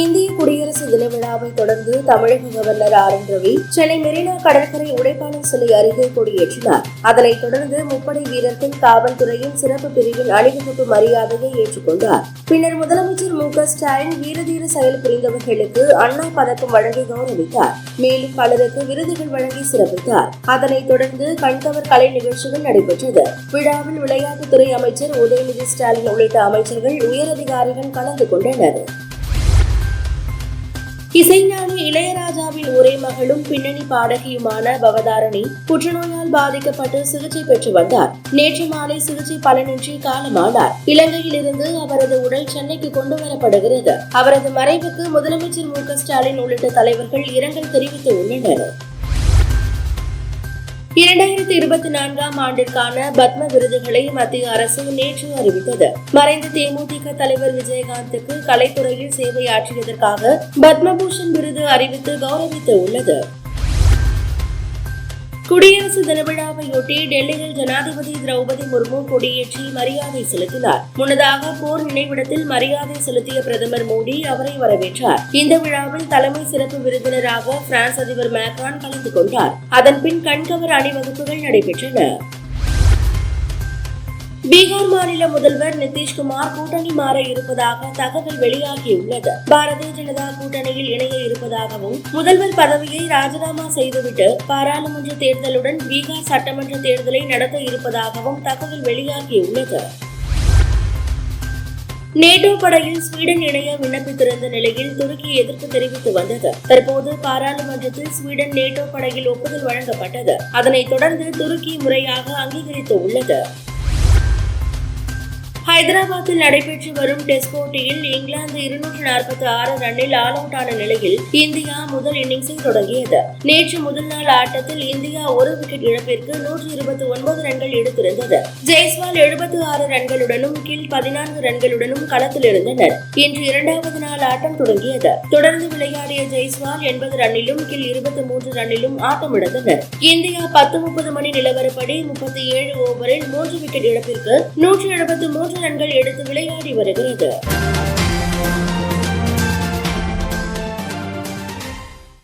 இந்திய குடியரசு தின விழாவை தொடர்ந்து தமிழக governor R N Ravi Chennai Marina கடற்கரை உடைப்பாளர் சிலை அருகே கொடியேற்றினார். அதனைத் தொடர்ந்து முப்படை வீரர்கள் காவல்துறையின் சிறப்பு பிரிவின் அணிவகுப்பு மரியாதையை ஏற்றுக்கொண்டார். பின்னர் முதலமைச்சர் மு க ஸ்டாலின் வீரதீர செயல் புரிந்தவர்களுக்கு அண்ணா பதக்கம் வழங்கி கௌரவித்தார். மேலும் பலருக்கு விருதுகள் வழங்கி சிறப்பித்தார். அதனைத் தொடர்ந்து கண்கவர் கலை நிகழ்ச்சிகள் நடைபெற்றது. விழாவில் விளையாட்டுத்துறை அமைச்சர் உதயநிதி ஸ்டாலின் உள்ளிட்ட அமைச்சர்கள் உயரதிகாரிகள் கலந்து கொண்டனர். இசைஞானி இளையராஜாவின் ஒரே மகளும் பின்னணி பாடகியுமான பவதாரணி புற்றுநோயால் பாதிக்கப்பட்டு சிகிச்சை பெற்று வந்தார். நேற்று மாலை சிகிச்சை பலனின்றி காலமானார். இலங்கையில் இருந்து அவரது உடல் சென்னைக்கு கொண்டு வரப்படுகிறது. அவரது மறைவுக்கு முதலமைச்சர் மு ஸ்டாலின் உள்ளிட்ட தலைவர்கள் இரங்கல் தெரிவித்து உள்ளனர். இரண்டாயிரத்தி இருபத்தி நான்காம் ஆண்டிற்கான பத்ம விருதுகளை மத்திய அரசு நேற்று அறிவித்தது. மறைந்த தேமுதிக தலைவர் விஜயகாந்துக்கு கலைத்துறையில் சேவையாற்றியதற்காக பத்மபூஷன் விருது அறிவித்து கௌரவித்து உள்ளது. குடியரசு தின விழாவையொட்டி டெல்லியில் ஜனாதிபதி திரௌபதி முர்மு கொடியேற்றி மரியாதை செலுத்தினார். முன்னதாக போர் நினைவிடத்தில் மரியாதை செலுத்திய பிரதமர் மோடி அவரை வரவேற்றார். இந்த விழாவில் தலைமை சிறப்பு விருந்தினராக பிரான்ஸ் அதிபர் மேக்ரான் கலந்து கொண்டார். அதன்பின் கண்கவர் அணிவகுப்புகள் நடைபெற்றன. பீகார் மாநில முதல்வர் நிதிஷ்குமார் கூட்டணி மாற இருப்பதாக தகவல் வெளியாகியுள்ளது. பாரதிய ஜனதா கூட்டணியில் இணைய இருப்பதாகவும் முதல்வர் பதவியை ராஜினாமா செய்துவிட்டு பாராளுமன்ற தேர்தலுடன் பீகார் சட்டமன்ற தேர்தலை நடத்த இருப்பதாகவும் தகவல் வெளியாகியுள்ளது. நேட்டோ படையில் ஸ்வீடன் இணைய விண்ணப்பித்திருந்த நிலையில் துருக்கி எதிர்ப்பு தெரிவித்து வந்தது. தற்போது பாராளுமன்றத்தில் ஸ்வீடன் நேட்டோ படையில் ஒப்புதல் வழங்கப்பட்டது. அதனைத் தொடர்ந்து துருக்கி முறையாக அங்கீகரித்து உள்ளது. ஹைதராபாத்தில் நடைபெற்று வரும் டெஸ்ட் போட்டியில் இங்கிலாந்து இருநூற்று நாற்பத்தி ஆறு ரன்னில் ஆல் அவுட் ஆன நிலையில் இந்தியா முதல் இன்னிங்ஸை தொடங்கியது. நேற்று முதல் நாள் ஆட்டத்தில் இந்தியா ஒரு விக்கெட் இழப்பிற்கு நூற்று இருபத்தி ஒன்பது ரன்கள் எடுத்திருந்தது. ஜெய்ஸ்வால் எழுபத்தி ஆறு ரன்களுடனும் கில் பதினான்கு ரன்களுடனும் களத்தில் இருந்தனர். இன்று இரண்டாவது நாள் ஆட்டம் தொடங்கியது. தொடர்ந்து விளையாடிய ஜெய்ஸ்வால் எண்பது ரன்னிலும் கில் இருபத்தி மூன்று ரன்னிலும் ஆட்டமிழந்தனர். இந்தியா பத்து முப்பது மணி நிலவரப்படி முப்பத்தி ஏழு ஓவரில் மூன்று விக்கெட் இழப்பிற்கு நூற்று எழுபத்தி மூன்று ரன்கள் எடுத்து விளையாடி வருகிறது.